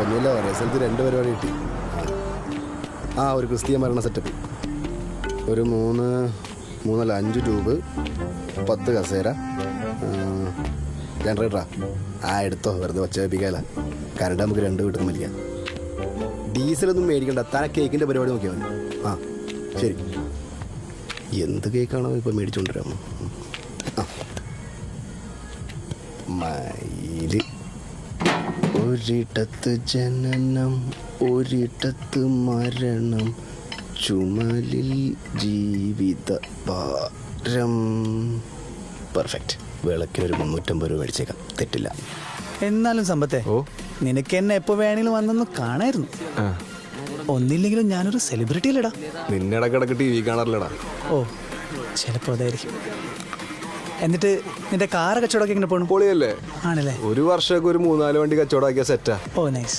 ഒന്നുമില്ല സ്ഥലത്ത് രണ്ട് പരിപാടി കിട്ടി. ആ. ഒരു ക്രിസ്തീയ മരണ സെറ്റപ്പ്. ഒരു മൂന്ന് മൂന്നല്ല അഞ്ച് ട്യൂബ് പത്ത് കസേര ജനറേറ്ററാ. ആ എടുത്തോ വെറുതെ ഒച്ച വെപ്പിക്കാല കരണ്ട് നമുക്ക് രണ്ട് വീട്ടിൽ നിന്ന് മരിക്കാം ഡീസലൊന്നും മേടിക്കണ്ട താൻ കേക്കിന്റെ പരിപാടി നോക്കിയാൽ മതി. ആ ശരി. എന്ത് കേക്കാണോ ഇപ്പോൾ മേടിച്ചുകൊണ്ടിരാമോ ആ മയിൽ. ഒരിടത്ത് ജനനം ഒരിടത്ത് മരണം ചുമലിൽ ജീവിത ഭാരം. പെർഫെക്റ്റ് വിളക്കിനൊരു മുന്നൂറ്റമ്പത് രൂപ മേടിച്ചേക്കാം. തെറ്റില്ല. എന്നാലും സമ്പത്തെ ഓ. നിനക്ക് എന്നെ എപ്പോ വേണേലും വന്നൊന്ന് കാണായിരുന്നു. ആ. ഒന്നില്ലെങ്കിലും ഞാനൊരു സെലിബ്രിറ്റി അല്ലടാ നിന്നെടക്കിടക്ക് ടി വി കാണാറില്ലടാ. ഓ ചിലപ്പോ അതായിരിക്കും. എന്നിട്ട് നിന്റെ കാറ് കച്ചവടമൊക്കെ എങ്ങനെ പോകണം പൊളിയല്ലേ? ആണല്ലേ? ഒരു വർഷമൊക്കെ ഒരു മൂന്നാൽ വണ്ടി കച്ചവടമാക്കിയ സെറ്റാ ഓ നൈസ്